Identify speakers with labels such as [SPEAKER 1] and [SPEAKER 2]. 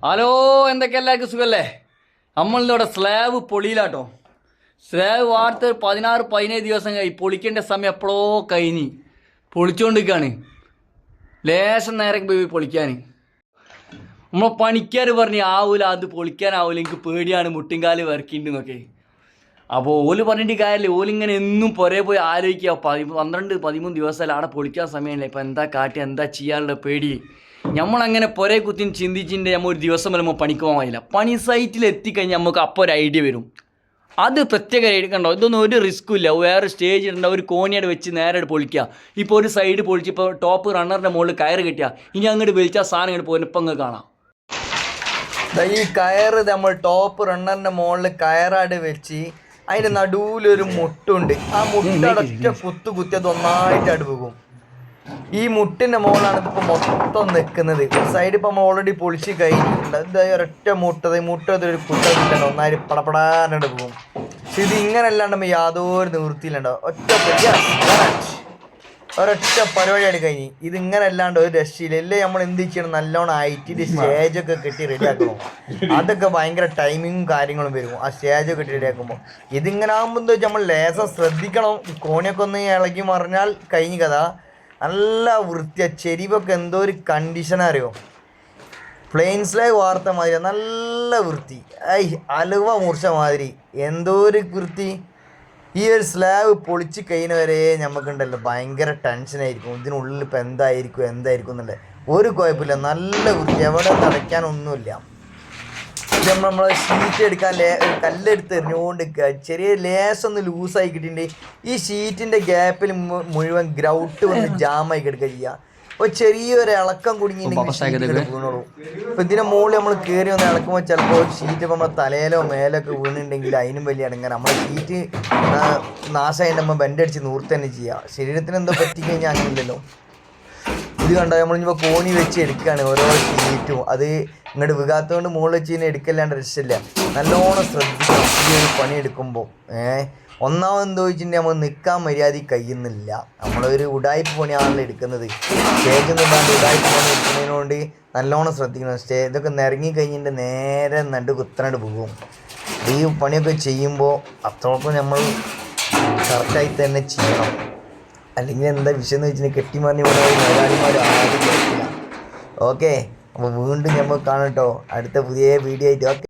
[SPEAKER 1] Hello എന്തൊക്കെ എല്ലാവർക്കും സുഖല്ലേ? നമ്മളിവിടെ സ്ലാബ് പൊളിയിലാട്ടോ. സ്ലാബ് വാർത്ത പതിനാറ് പതിനേഴ് ദിവസം കഴി പൊളിക്കേണ്ട സമയം എപ്പോഴോ കഴിഞ്ഞ് പൊളിച്ചുകൊണ്ടിരിക്കുകയാണ് ലേശം നേരം പോയി പൊളിക്കാൻ നമ്മൾ പണിക്കാർ പറഞ്ഞു ആവൂല അത് പൊളിക്കാനാവൂല എനിക്ക് പേടിയാണ് മുട്ടിങ്കാൽ വരക്കിണ്ടെന്നൊക്കെ അപ്പോൾ ഓൽ പറഞ്ഞിട്ട് കാര്യമില്ല. ഓലിങ്ങനെ എന്നും പുറേ പോയി ആലോചിക്കുക. പതി പന്ത്രണ്ട് പതിമൂന്ന് ദിവസമല്ല അവിടെ പൊളിക്കാൻ സമയമില്ല. ഇപ്പം എന്താ കാട്ടി എന്താ ചെയ്യാനുള്ള പേടി. നമ്മളങ്ങനെ പുറേ കുത്തി ചിന്തിച്ചിട്ട് നമ്മൾ ഒരു ദിവസം വരുമ്പോൾ പണിക്ക് പോകാൻ കഴിയില്ല. പണി സൈറ്റിൽ എത്തിക്കഴിഞ്ഞാൽ നമുക്ക് അപ്പോൾ ഒരു ഐഡിയ വരും. അത് പ്രത്യേക ഐഡിയ കണ്ടോ? ഇതൊന്നും ഒരു റിസ്ക്കും ഇല്ല. വേറെ സ്റ്റേജ് ഇടണ്ട. ഒരു കോണിയുടെ വെച്ച് നേരെ പൊളിക്കുക. ഇപ്പോൾ ഒരു സൈഡ് പൊളിച്ച് ഇപ്പോൾ ടോപ്പ് റണ്ണറിന്റെ മുകളിൽ കയറ് കിട്ടിയാൽ ഇനി അങ്ങോട്ട് വിളിച്ചാൽ സാധനം ഇങ്ങോട്ട് പോകുന്ന ഇപ്പം അങ്ങ് കാണാം.
[SPEAKER 2] ഈ കയറ് നമ്മൾ ടോപ്പ് റണ്ണറിന്റെ മുകളിൽ കയറാട് വെച്ച് അതിന്റെ നടുവിലൊരു മുട്ടുണ്ട്. ആ മുട്ടടൊറ്റ കുത്തു കുത്തി അത് ഒന്നായിട്ട് അടുവും ഈ മുട്ടിന്റെ മുകളാണ് ഇപ്പൊ മൊത്തം നിൽക്കുന്നത് സൈഡ് ഇപ്പൊ നമ്മൾ ഓൾറെഡി പൊളിച്ച് കഴിഞ്ഞിട്ടുണ്ട്. എന്താ ഒരൊറ്റ മുട്ടത് മുട്ടത് ഒരു കുട്ടതില്ല ഒന്നായിട്ട് പടപടാനട് പോകും. പക്ഷെ ഇത് ഇങ്ങനെ അല്ലാണ്ട് യാതൊരു നിവൃത്തിയിലുണ്ടോ ഒറ്റ. ഒരൊറ്റ പരിപാടിയാണ് കഴിഞ്ഞ്. ഇത് ഇങ്ങനെ അല്ലാണ്ട് ഒരു രക്ഷയില്ല. അല്ലേ നമ്മൾ എന്ത് ചെയ്യണം? നല്ലോണം ആയിട്ട് സ്റ്റേജൊക്കെ കെട്ടി റെഡിയാക്കണം അതൊക്കെ ഭയങ്കര ടൈമിങ്ങും കാര്യങ്ങളും വരും. ആ സ്റ്റേജൊക്കെ കെട്ടി റെഡിയാക്കുമ്പോൾ ഇതിങ്ങനെ ആകുമ്പോൾ എന്താ വെച്ചാൽ നമ്മൾ ലേസം ശ്രദ്ധിക്കണം. കോണിയൊക്കെ ഒന്ന് ഇളകി മറിഞ്ഞാൽ കഴിഞ്ഞ കഥ. നല്ല വൃത്തിയ. ചെരിവൊക്കെ എന്തോ ഒരു കണ്ടീഷൻ അറിയോ? പ്ലെയിൻസിലെ വാർത്ത മാതിരി നല്ല വൃത്തി. ഐ അലുവ മുറിച്ച മാതിരി. എന്തോ ഒരു വൃത്തി. ഈ ഒരു സ്ലാബ് പൊളിച്ച് കഴിയുന്നവരെ നമുക്കുണ്ടല്ലോ ഭയങ്കര ടെൻഷനായിരിക്കും ഇതിനുള്ളിൽ ഇപ്പം എന്തായിരിക്കും എന്തായിരിക്കും എന്നുള്ളത്. ഒരു കുഴപ്പമില്ല. നല്ല വൃത്തി. എവിടെ തടയ്ക്കാനൊന്നുമില്ല ഇത് നമ്മൾ നമ്മളെ ഷീറ്റ് എടുക്കാൻ ലേ ഒരു കല്ലെടുത്ത് എറിഞ്ഞുകൊണ്ട് ചെറിയ ലേശൊന്ന് ഒന്ന് ലൂസായി കിട്ടിയിട്ടുണ്ടെങ്കിൽ ഈ ഷീറ്റിന്റെ ഗ്യാപ്പിൽ മുഴുവൻ ഗ്രൗട്ട് വന്ന് ജാമായി കിടക്കുക ചെയ്യുക അപ്പോൾ ചെറിയൊരു ഇളക്കം കുടുങ്ങിയിട്ടുണ്ടെങ്കിൽ വീണോളൂ അപ്പോൾ ഇതിന്റെ മുകളിൽ നമ്മൾ കയറി വന്ന് ഇളക്കുമ്പോൾ ചിലപ്പോൾ ഷീറ്റ് ഇപ്പോൾ നമ്മുടെ തലയിലോ മേലൊക്കെ വീണിട്ടുണ്ടെങ്കിൽ അതിനും വലിയ ഇടങ്ങാൻ നമ്മുടെ ഷീറ്റ് നാശമായിട്ട് നമ്മൾ ബെൻഡടിച്ച് നൂർത്ത് തന്നെ ചെയ്യുക ശരീരത്തിന് എന്തോ പറ്റിക്കഴിഞ്ഞാൽ അങ്ങനെയില്ലല്ലോ. ഇത് കണ്ടോ നമ്മളിപ്പോൾ കോണി വെച്ച് എടുക്കുകയാണ് ഓരോ ഷീറ്റും അത് ഇങ്ങോട്ട് വികാത്തോണ്ട് മുകളിൽ വെച്ച് കഴിഞ്ഞാൽ എടുക്കല്ലാണ്ട് രക്ഷയില്ല നല്ലോണം ശ്രദ്ധിക്കണം ഈ ഒരു പണി എടുക്കുമ്പോൾ ഏഹ് ഒന്നാമത് എന്തോ വെച്ചിട്ടുണ്ടെങ്കിൽ നമ്മൾ നിൽക്കാൻ മര്യാദ കഴിയുന്നില്ല. നമ്മളൊരു ഉടായ്പ പണിയാണല്ലോ എടുക്കുന്നത്. സ്റ്റേജ് നിന്നാണ്ട് ഉടായ്പ പണി എടുക്കുന്നതിനോണ്ട് നല്ലോണം ശ്രദ്ധിക്കണം. സ്റ്റേ ഇതൊക്കെ നിരങ്ങി കഴിഞ്ഞിട്ട് നേരെ നണ്ട് കുത്തനായിട്ട് പോകും. ഈ പണിയൊക്കെ ചെയ്യുമ്പോൾ അത്രത്തോളം നമ്മൾ കറക്റ്റായി തന്നെ ചെയ്യണം. അല്ലെങ്കിൽ എന്താ വിഷയം എന്ന് വെച്ചാൽ കെട്ടിമറിഞ്ഞ് ഇവിടെ മുതലാളിമാർ ആരും ഓക്കെ അപ്പോൾ വീണ്ടും നമ്മൾ കാണട്ടോ അടുത്ത പുതിയ വീഡിയോ ആയിട്ട്. ഓക്കെ